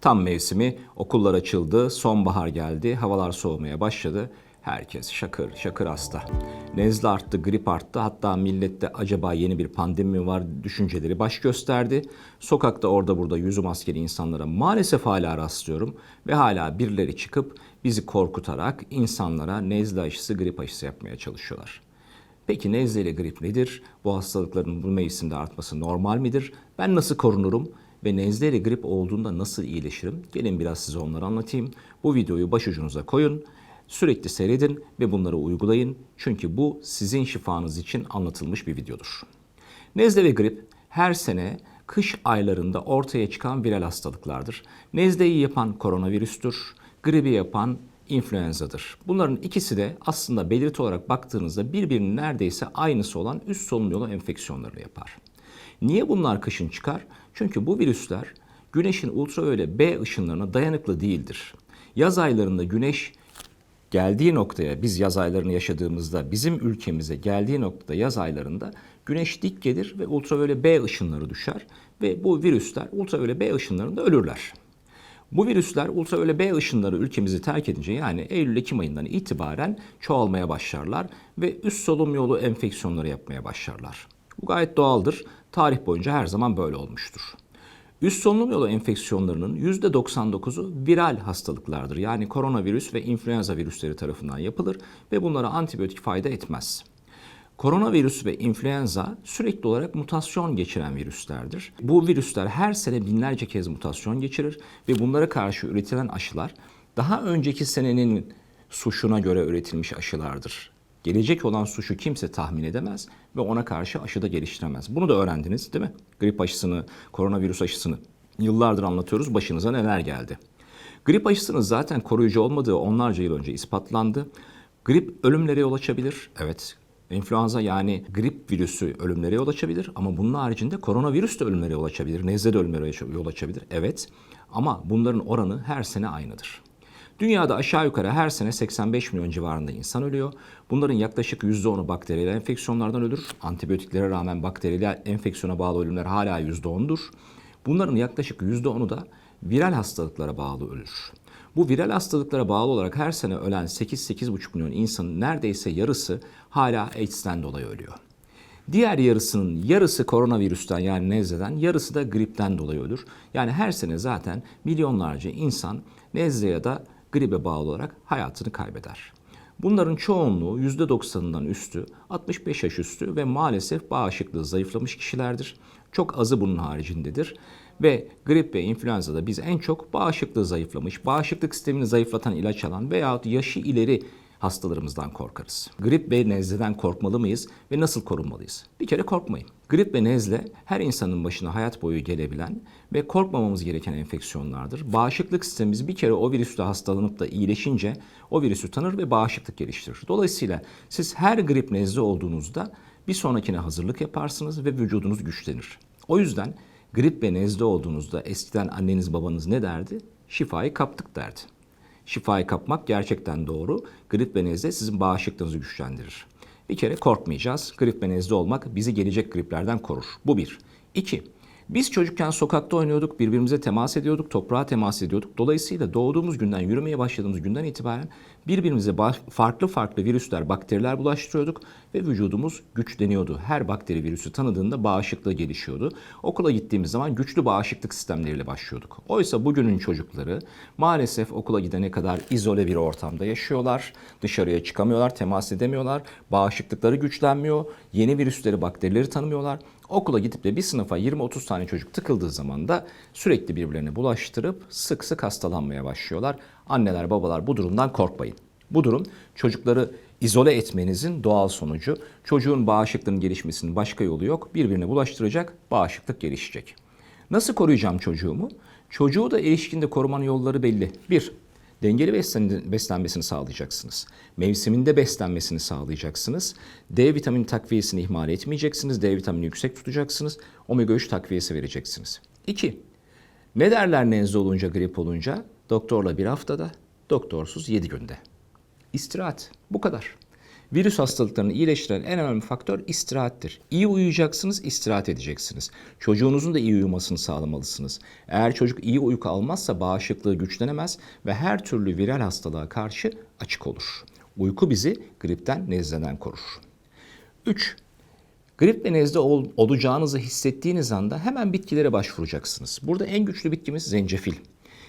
Tam mevsimi, okullar açıldı, sonbahar geldi, havalar soğumaya başladı. Herkes şakır şakır hasta. Nezle arttı, grip arttı. Hatta millette acaba yeni bir pandemi mi var düşünceleri baş gösterdi. Sokakta orada burada yüzü maskeli insanlara maalesef hala rastlıyorum. Ve hala birileri çıkıp bizi korkutarak insanlara nezle aşısı, grip aşısı yapmaya çalışıyorlar. Peki nezle ile grip nedir? Bu hastalıkların bu mevsimde artması normal midir? Ben nasıl korunurum? Ve nezle ile grip olduğunda nasıl iyileşirim? Gelin biraz size onları anlatayım. Bu videoyu başucunuza koyun. Sürekli seyredin ve bunları uygulayın. Çünkü bu sizin şifanız için anlatılmış bir videodur. Nezle ve grip her sene kış aylarında ortaya çıkan viral hastalıklardır. Nezleyi yapan koronavirüstür, gribi yapan influenzadır. Bunların ikisi de aslında belirti olarak baktığınızda birbirinin neredeyse aynısı olan üst solunum yolu enfeksiyonlarını yapar. Niye bunlar kışın çıkar? Çünkü bu virüsler güneşin ultraviyole B ışınlarına dayanıklı değildir. Yaz aylarında güneş geldiği noktaya biz yaz aylarını yaşadığımızda bizim ülkemize geldiği noktada yaz aylarında güneş dik gelir ve ultraviyole B ışınları düşer ve bu virüsler ultraviyole B ışınlarında ölürler. Bu virüsler ultraviyole B ışınları ülkemizi terk edince yani Eylül-Ekim ayından itibaren çoğalmaya başlarlar ve üst solunum yolu enfeksiyonları yapmaya başlarlar. Bu gayet doğaldır. Tarih boyunca her zaman böyle olmuştur. Üst solunum yolu enfeksiyonlarının %99'u viral hastalıklardır. Yani koronavirüs ve influenza virüsleri tarafından yapılır ve bunlara antibiyotik fayda etmez. Koronavirüs ve influenza sürekli olarak mutasyon geçiren virüslerdir. Bu virüsler her sene binlerce kez mutasyon geçirir ve bunlara karşı üretilen aşılar daha önceki senenin suşuna göre üretilmiş aşılardır. Gelecek olan suşu kimse tahmin edemez ve ona karşı aşı da geliştiremez. Bunu da öğrendiniz değil mi? Grip aşısını, koronavirüs aşısını yıllardır anlatıyoruz. Başınıza neler geldi? Grip aşısının zaten koruyucu olmadığı onlarca yıl önce ispatlandı. Grip ölümlere yol açabilir. Evet, İnfluenza yani grip virüsü ölümlere yol açabilir ama bunun haricinde koronavirüs de ölümlere yol açabilir. Nezle de ölümlere yol açabilir. Evet ama bunların oranı her sene aynıdır. Dünyada aşağı yukarı her sene 85 milyon civarında insan ölüyor. Bunların yaklaşık %10'u bakteriyel enfeksiyonlardan ölür. Antibiyotiklere rağmen bakteriyel enfeksiyona bağlı ölümler hala %10'dur. Bunların yaklaşık %10'u da viral hastalıklara bağlı ölür. Bu viral hastalıklara bağlı olarak her sene ölen 8-8,5 milyon insanın neredeyse yarısı hala AIDS'ten dolayı ölüyor. Diğer yarısının yarısı koronavirüsten yani nezleden, yarısı da gripten dolayı ölür. Yani her sene zaten milyonlarca insan nezle ya da gribe bağlı olarak hayatını kaybeder. Bunların çoğunluğu %90'ından üstü, 65 yaş üstü ve maalesef bağışıklığı zayıflamış kişilerdir. Çok azı bunun haricindedir. Ve grip ve influenza'da biz en çok bağışıklığı zayıflamış, bağışıklık sistemini zayıflatan ilaç alan veyahut yaşı ileri hastalarımızdan korkarız. Grip ve nezleden korkmalı mıyız ve nasıl korunmalıyız? Bir kere korkmayın. Grip ve nezle her insanın başına hayat boyu gelebilen ve korkmamamız gereken enfeksiyonlardır. Bağışıklık sistemimiz bir kere o virüsle hastalanıp da iyileşince o virüsü tanır ve bağışıklık geliştirir. Dolayısıyla siz her grip nezle olduğunuzda bir sonrakine hazırlık yaparsınız ve vücudunuz güçlenir. O yüzden grip ve nezle olduğunuzda eskiden anneniz babanız ne derdi? Şifayı kaptık derdi. Şifayı kapmak gerçekten doğru. Grip ve nezle sizin bağışıklığınızı güçlendirir. Bir kere korkmayacağız. Grip ve nezle olmak bizi gelecek griplerden korur. Bu bir. İki, biz çocukken sokakta oynuyorduk, birbirimize temas ediyorduk, toprağa temas ediyorduk. Dolayısıyla doğduğumuz günden, yürümeye başladığımız günden itibaren birbirimize farklı farklı virüsler, bakteriler bulaştırıyorduk ve vücudumuz güçleniyordu. Her bakteri virüsü tanıdığında bağışıklığı gelişiyordu. Okula gittiğimiz zaman güçlü bağışıklık sistemleriyle başlıyorduk. Oysa bugünün çocukları maalesef okula gidene kadar izole bir ortamda yaşıyorlar. Dışarıya çıkamıyorlar, temas edemiyorlar. Bağışıklıkları güçlenmiyor. Yeni virüsleri, bakterileri tanımıyorlar. Okula gidip de bir sınıfa 20-30 tane çocuk tıkıldığı zaman da sürekli birbirlerine bulaştırıp sık sık hastalanmaya başlıyorlar. Anneler, babalar bu durumdan korkmayın. Bu durum çocukları izole etmenizin doğal sonucu. Çocuğun bağışıklığının gelişmesinin başka yolu yok. Birbirine bulaştıracak, bağışıklık gelişecek. Nasıl koruyacağım çocuğumu? Çocuğu da erişkinde korumanın yolları belli. Bir, dengeli beslen beslenmesini sağlayacaksınız. Mevsiminde beslenmesini sağlayacaksınız. D vitamini takviyesini ihmal etmeyeceksiniz. D vitamini yüksek tutacaksınız. Omega 3 takviyesi vereceksiniz. 2. Ne derler nezle olunca, grip olunca? Doktorla bir haftada, doktorsuz 7 günde. İstirahat. Bu kadar. Virüs hastalıklarını iyileştiren en önemli faktör istirahattir. İyi uyuyacaksınız, istirahat edeceksiniz. Çocuğunuzun da iyi uyumasını sağlamalısınız. Eğer çocuk iyi uyku almazsa bağışıklığı güçlenemez ve her türlü viral hastalığa karşı açık olur. Uyku bizi gripten, nezleden korur. 3. Grip ve nezle ol- olacağınızı hissettiğiniz anda hemen bitkilere başvuracaksınız. Burada en güçlü bitkimiz zencefil.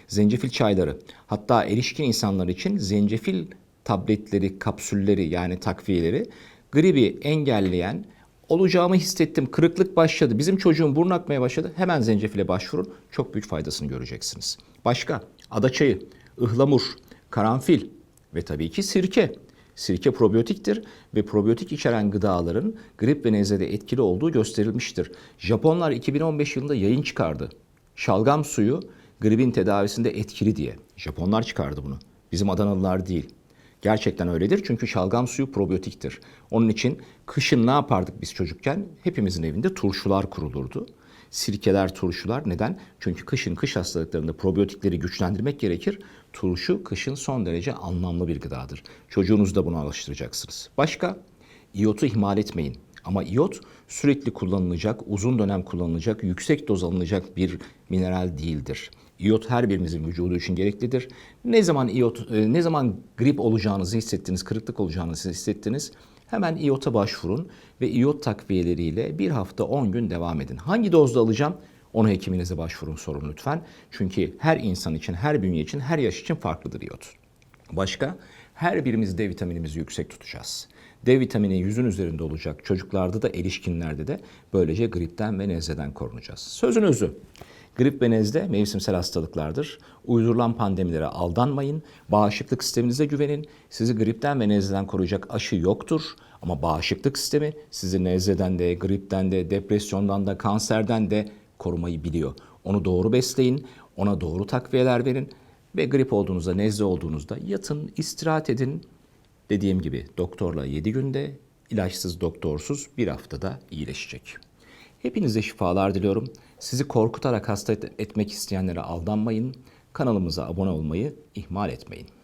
Zencefil çayları. Hatta erişkin insanlar için zencefil tabletleri, kapsülleri yani takviyeleri gribi engelleyen olacağımı hissettim, kırıklık başladı, bizim çocuğun burnu akmaya başladı. Hemen zencefile başvurun. Çok büyük faydasını göreceksiniz. Başka adaçayı, ıhlamur, karanfil ve tabii ki sirke. Sirke probiyotiktir ve probiyotik içeren gıdaların grip ve nezlede etkili olduğu gösterilmiştir. Japonlar 2015 yılında yayın çıkardı. Şalgam suyu gripin tedavisinde etkili diye. Japonlar çıkardı bunu. Bizim Adanalılar değil. Gerçekten öyledir çünkü şalgam suyu probiyotiktir. Onun için kışın ne yapardık biz çocukken? Hepimizin evinde turşular kurulurdu. Sirkeler, turşular. Neden? Çünkü kışın kış hastalıklarında probiyotikleri güçlendirmek gerekir. Turşu kışın son derece anlamlı bir gıdadır. Çocuğunuzu da buna alıştıracaksınız. Başka? İyotu ihmal etmeyin. Ama iyot sürekli kullanılacak, uzun dönem kullanılacak, yüksek doz alınacak bir mineral değildir. İyot her birimizin vücudu için gereklidir. Ne zaman iyot, e, ne zaman grip olacağınızı hissettiniz, kırıklık olacağınızı hissettiniz, hemen iyota başvurun ve iyot takviyeleriyle bir hafta 10 gün devam edin. Hangi dozda alacağım? Onu hekiminize başvurun sorun lütfen. Çünkü her insan için, her bünye için, her yaş için farklıdır iyot. Başka? Her birimiz D vitaminimizi yüksek tutacağız. D vitamini yüzün üzerinde olacak. Çocuklarda da erişkinlerde de böylece gripten ve nezleden korunacağız. Sözün özü. Grip ve nezle mevsimsel hastalıklardır. Uydurulan pandemilere aldanmayın. Bağışıklık sisteminize güvenin. Sizi gripten ve nezleden koruyacak aşı yoktur. Ama bağışıklık sistemi sizi nezleden de, gripten de, depresyondan da, kanserden de korumayı biliyor. Onu doğru besleyin, ona doğru takviyeler verin ve grip olduğunuzda, nezle olduğunuzda yatın, istirahat edin. Dediğim gibi doktorla 7 günde, ilaçsız doktorsuz bir haftada iyileşecek. Hepinize şifalar diliyorum. Sizi korkutarak hasta et- etmek isteyenlere aldanmayın. Kanalımıza abone olmayı ihmal etmeyin.